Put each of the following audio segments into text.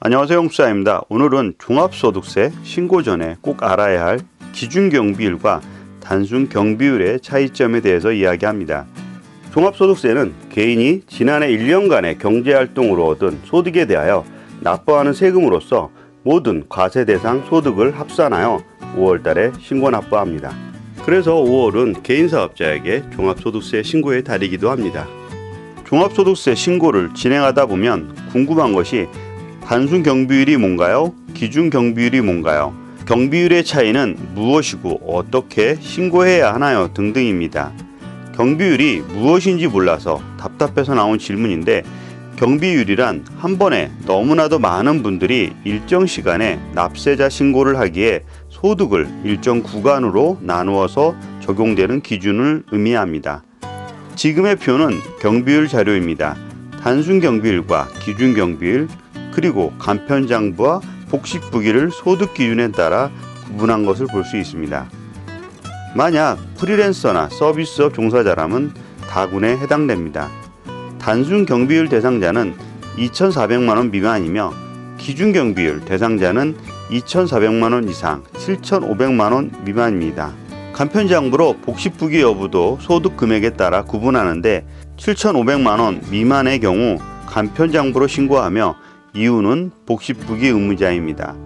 안녕하세요 홍수아입니다. 오늘은 종합소득세 신고 전에 꼭 알아야 할 기준경비율과 단순 경비율의 차이점에 대해서 이야기합니다. 종합소득세는 개인이 지난해 1년간의 경제활동으로 얻은 소득에 대하여 납부하는 세금으로서 모든 과세 대상 소득을 합산하여 5월 달에 신고 납부합니다. 그래서 5월은 개인 사업자에게 종합소득세 신고의 달이기도 합니다. 종합소득세 신고를 진행하다 보면 궁금한 것이 단순 경비율이 뭔가요? 기준 경비율이 뭔가요? 경비율의 차이는 무엇이고 어떻게 신고해야 하나요? 등등입니다. 경비율이 무엇인지 몰라서 답답해서 나온 질문인데 경비율이란 한 번에 너무나도 많은 분들이 일정 시간에 납세자 신고를 하기에 소득을 일정 구간으로 나누어서 적용되는 기준을 의미합니다. 지금의 표는 경비율 자료입니다. 단순 경비율과 기준 경비율, 그리고 간편장부와 복식부기를 소득 기준에 따라 구분한 것을 볼 수 있습니다. 만약 프리랜서나 서비스업 종사자라면 다군에 해당됩니다. 단순 경비율 대상자는 2,400만 원 미만이며 기준 경비율 대상자는 2,400만 원 이상 7,500만 원 미만입니다. 간편장부로 복식부기 여부도 소득 금액에 따라 구분하는데 7,500만 원 미만의 경우 간편장부로 신고하며 이유는 복식부기 의무자입니다.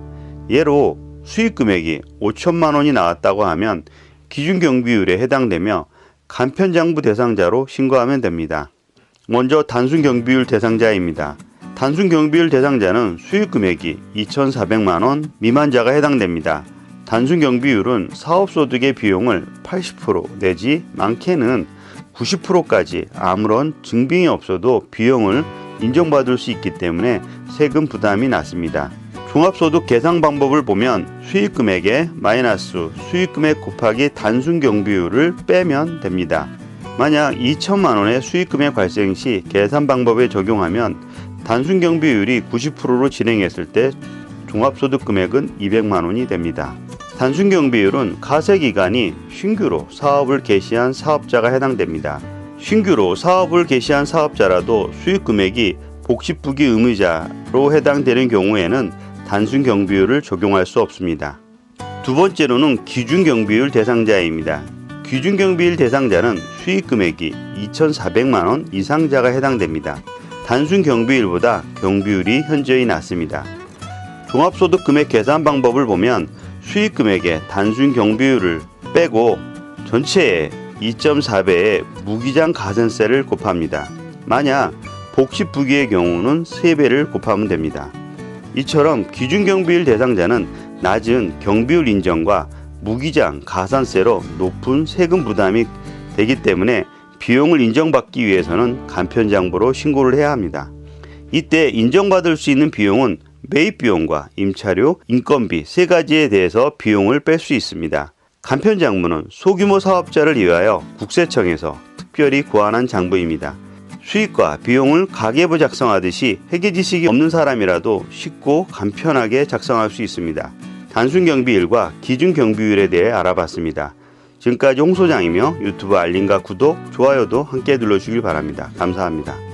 예로 수익 금액이 5천만 원이 나왔다고 하면 기준 경비율에 해당되며 간편장부 대상자로 신고하면 됩니다. 먼저 단순 경비율 대상자입니다. 단순 경비율 대상자는 수익 금액이 2,400만 원 미만자가 해당됩니다. 단순 경비율은 사업소득의 비용을 80% 내지 많게는 90%까지 아무런 증빙이 없어도 비용을 인정받을 수 있기 때문에 세금 부담이 낮습니다. 종합소득 계산 방법을 보면 수익금액에 마이너스 수익금액 곱하기 단순 경비율을 빼면 됩니다. 만약 2천만 원의 수익금액 발생 시 계산 방법에 적용하면 단순 경비율이 90%로 진행했을 때 종합소득 금액은 200만 원이 됩니다. 단순 경비율은 가세 기간이 신규로 사업을 개시한 사업자가 해당됩니다. 신규로 사업을 개시한 사업자라도 수익 금액이 복식부기 의무자로 해당되는 경우에는 단순 경비율을 적용할 수 없습니다. 두 번째로는 기준 경비율 대상자입니다. 기준 경비율 대상자는 수익 금액이 2,400만 원 이상자가 해당됩니다. 단순 경비율보다 경비율이 현저히 낮습니다. 종합소득 금액 계산 방법을 보면 수익 금액의 단순 경비율을 빼고 전체의 2.4배의 무기장 가산세를 곱합니다. 만약 복식 부기의 경우는 3배를 곱하면 됩니다. 이처럼 기준 경비율 대상자는 낮은 경비율 인정과 무기장 가산세로 높은 세금 부담이 되기 때문에 비용을 인정받기 위해서는 간편장부로 신고를 해야 합니다. 이때 인정받을 수 있는 비용은 매입 비용과 임차료, 인건비 세 가지에 대해서 비용을 뺄 수 있습니다. 간편 장부는 소규모 사업자를 위하여 국세청에서 특별히 고안한 장부입니다. 수익과 비용을 가계부 작성하듯이 회계 지식이 없는 사람이라도 쉽고 간편하게 작성할 수 있습니다. 단순 경비율과 기준 경비율에 대해 알아봤습니다. 지금까지 홍 소장이며 유튜브 알림과 구독, 좋아요도 함께 눌러주길 바랍니다. 감사합니다.